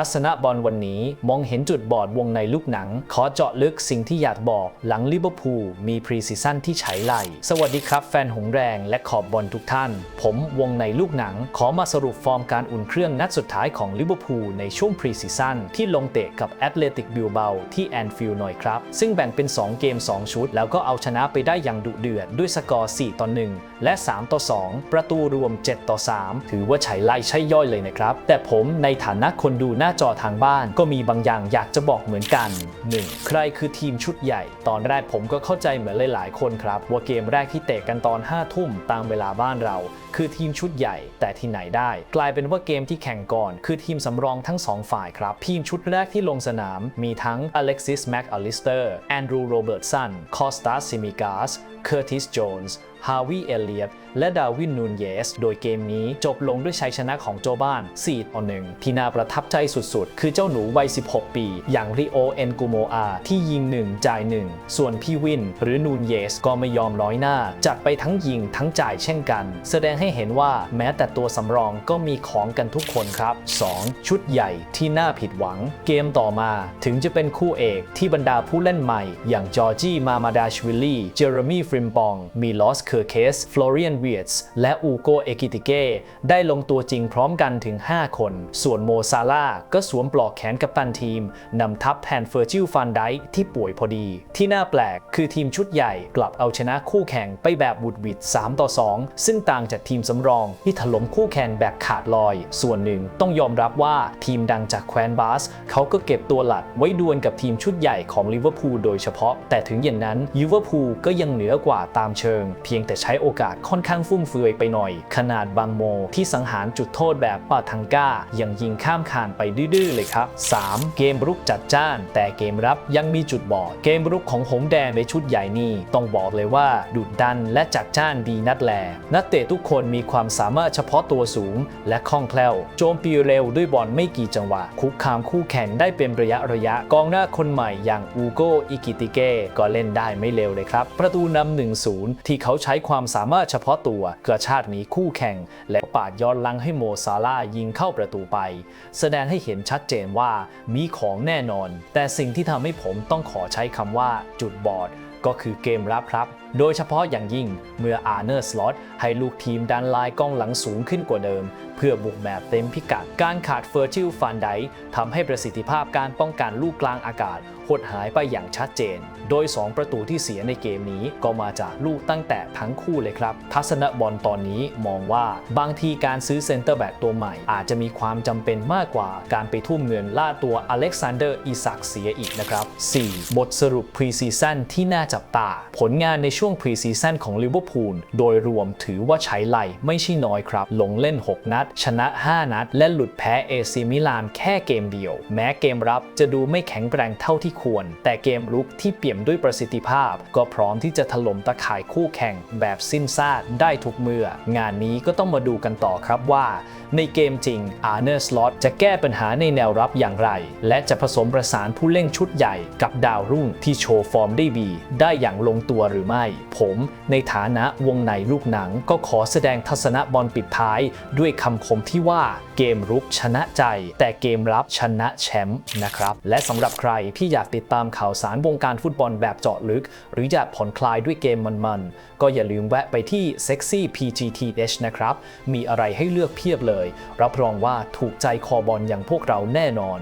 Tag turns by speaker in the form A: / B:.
A: ทัศนะบอลวันนี้มองเห็นจุดบอดวงในลูกหนัง ขอเจาะลึกสิ่งที่อยากบอกหลังลิเวอร์พูลมีพรีซีซั่นที่ใช้ไหล สวัสดีครับแฟนหงแรงและขอบบอลทุกท่าน ผมวงในลูกหนัง ขอมาสรุปฟอร์มการอุ่นเครื่องนัดสุดท้ายของลิเวอร์พูลในช่วงพรีซีซั่นที่ลงเตะกับแอตเลติกบิลเบาที่แอนฟิลด์หน่อยครับ ซึ่งแบ่งเป็น 2 เกม 2 ชุด แล้วก็เอาชนะไปได้อย่างดุเดือดด้วยสกอร์4ต่อ1และ 3 ต่อ 2 ประตูรวม 7 ต่อ 3 ถือว่าใช้ไล่ใช่ย่อยเลยนะครับแต่ผมในฐานะคนดูหน้าาจอทางบ้านก็มีบางอย่างอยากจะบอกเหมือนกัน 1. ใครคือทีมชุดใหญ่ ตอนแรกผมก็เข้าใจเหมือนหลายๆคนครับ ว่าเกมแรกที่เตะกันตอน 5 ทุ่มตามเวลาบ้านเรา คือทีมชุดใหญ่ แต่ที่ไหนได้ กลายเป็นว่าเกมที่แข่งก่อน คือทีมสำรองทั้งสองฝ่ายครับ ทีมชุดแรกที่ลงสนามมีทั้งอเล็กซิสแม็กอลิสเตอร์แอนดรูโรเบิร์ตสันคอสตาซิมิกาสเคอร์ติสโจนส์ฮาวิเอเลียต และดาวินนูนเยส โดยเกมนี้จบลงด้วยชัยชนะของโจบ้าน 4 ต่อ 1 ที่น่าประทับใจสุดๆ คือเจ้าหนูวัย 16 ปี อย่างริโอเอนกูโมอาที่ยิง 1 จ่าย 1 ส่วนพี่วิน หรือนูนเยสก็ไม่ยอมน้อยหน้า จัดไปทั้งยิงทั้งจ่ายเช่นกัน แสดงให้เห็นว่าแม้แต่ตัวสำรองก็มีของกันทุกคนครับ 2. ชุดใหญ่ที่น่าผิดหวัง เกมต่อมาถึงจะเป็นคู่เอกที่บรรดาผู้เล่นใหม่ อย่างจอร์จี้มามาดาชวิลลี่เจอร์มีฟริมปองมีลอสเคอร์เคสฟลอเรียนเวียตส์และอูโกเอกิติเก้ได้ลงตัวจริงพร้อมกันถึง 5 คน ส่วนโมซาลาก็สวมปลอกแขนกัปตันทีม นำทัพแทนเฟอร์จิลฟันไดที่ป่วยพอดี ที่น่าแปลกคือทีมชุดใหญ่กลับเอาชนะคู่แข่งไปแบบบุดวิด3ต่อ 2 ซึ่งต่างจากทีมสำรองที่ถล่มคู่แข่งแบบขาดลอย ส่วนหนึ่งต้องยอมรับว่าทีมดังจากแคว้นบาส เขาก็เก็บตัวหลัดไว้ดวลกับทีมชุดใหญ่ของลิเวอร์พูลโดยเฉพาะ แต่ถึงอย่างนั้นลิเวอร์พูลก็ยังเหนือกว่าตามเชิง เพียงแต่ใช้โอกาสค่อนข้างฟุ่มเฟือยไปหน่อย ขนาดบางโมที่สังหารจุดโทษแบบปาทังก้ายังยิงข้ามคานไปดื้อๆเลยครับ 3. เกมรุกจัดจ้าน แต่เกมรับยังมีจุดบอด เกมรุกของหงแดงในชุดใหญ่นี่ต้องบอกเลยว่าดุดดันและจัดจ้านดีนัดแล นักเตะทุกคนมีความสามารถเฉพาะตัวสูง และคล่องแคล่ว โจมตีเร็วด้วยบอลไม่กี่จังหวะ คุกคามคู่แข่งได้เป็นระยะระยะ กองหน้าคนใหม่อย่างอูโกอิกิติเก้ก็เล่นได้ไม่เร็วเลยครับ ประตูนำ1-0 ที่เขาใช้ความสามารถเฉพาะตัว กระชากหนีคู่แข่ง และปาดย้อนลังให้โมซาลายิงเข้าประตูไป แสดงให้เห็นชัดเจนว่ามีของแน่นอน แต่สิ่งที่ทำให้ผมต้องขอใช้คำว่าจุดบอด ก็คือเกมรับครับโดยเฉพาะอย่างยิ่งเมื่ออาร์เนอร์สล็อตให้ลูกทีมดันลายกองหลังสูงขึ้นกว่าเดิม เพื่อบุกแบบเต็มพิกัด การขาดเฟอร์จิลฟันไดทำให้ประสิทธิภาพการป้องกันลูกกลางอากาศหดหายไปอย่างชัดเจน โดย 2 ประตูที่เสียในเกมนี้ก็มาจากลูกตั้งแต่ทั้งคู่เลยครับ ทัศนบอลตอนนี้มองว่าบางทีการซื้อเซนเตอร์แบ็กตัวใหม่ อาจจะมีความจำเป็นมากกว่าการไปทุ่มเงินล่าตัวอเล็กซานเดอร์อิซักเสียอีกนะครับ 4. บทสรุปพรีซีซั่นที่น่าจับตา ผลงานในช่วงพรีซีซั่นของลิเวอร์พูลโดยรวมถือว่าใช้ไหลไม่ใช่น้อยครับ ลงเล่น 6 นัด ชนะ 5 นัด และหลุดแพ้เอซีมิลานแค่เกมเดียว แม้เกมรับจะดูไม่แข็งแกร่งเท่าที่ควร แต่เกมรุกที่เปี่ยมด้วยประสิทธิภาพ ก็พร้อมที่จะถล่มตะข่ายคู่แข่งแบบสิ้นซากได้ทุกเมื่อ งานนี้ก็ต้องมาดูกันต่อครับว่า ในเกมจริงอาร์เนอร์สล็อตจะแก้ปัญหาในแนวรับอย่างไร และจะผสมประสานผู้เล่นชุดใหญ่กับดาวรุ่งที่โชว์ฟอร์มได้ดีได้อย่างลงตัวหรือไม่ผมในฐานะวงในลูกหนังก็ขอแสดงทัศนะบอลปิดท้าย ด้วยคำคมที่ว่าเกมรุกชนะใจ แต่เกมรับชนะแชมป์นะครับ และสำหรับใครที่อยากติดตามข่าวสารวงการฟุตบอลแบบเจาะลึก หรืออยากผ่อนคลายด้วยเกมมันๆ ก็อย่าลืมแวะไปที่ Sexy PGTH นะครับ มีอะไรให้เลือกเพียบเลย รับรองว่าถูกใจคอบอลอย่างพวกเราแน่นอน